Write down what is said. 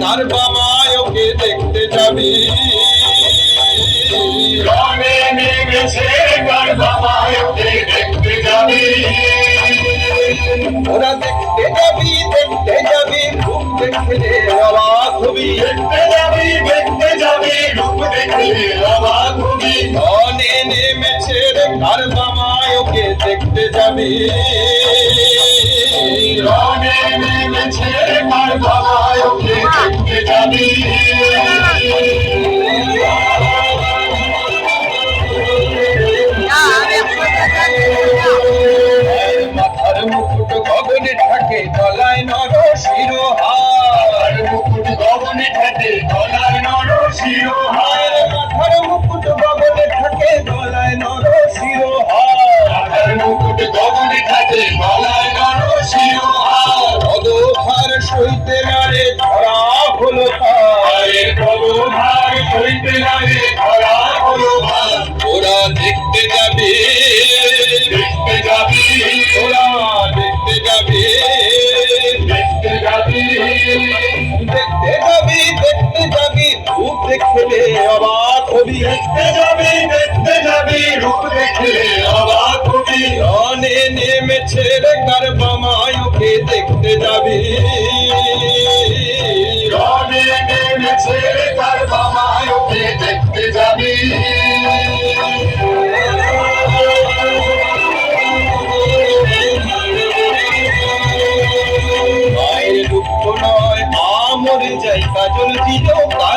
কার বামায়কে দেখতে যাবি। রণে নেমেছে কার বামায়কে দেখতে যাবি। ওরা দেখতে যাবি দেখতে যাবি রূপ দেখলে অবাক হবি। দেখতে যাবি দেখতে যাবি রূপ দেখলে অবাক হবি। ধনে নেমেছে রে কার বামায়কে দেখতে যাবি। নেমেছে কার বামায়কে দেখতে যাবি। মাথার মুকুট গলায় নর শিরোহার সইতে নারে, ধরা হলো তার। আরে প্রভুভার হইতে লাগে ধরা হলো ভার ওরা দেখতে যাবে, দেখতে যাবি, ওরা দেখতে যাবে, দেখতে যাবি। দেখতে যাবি দেখতে যাবি, রূপ দেখলে অবাক হবি। দেখতে যাবি দেখতে যাবি, রূপ দেখলে অবাক হবি। রনে নেমেছে রে পাখি দেখতে যাবি। তার মামায় ওকে দেখতে যাবি। দুঃখ নয় যাই কাজল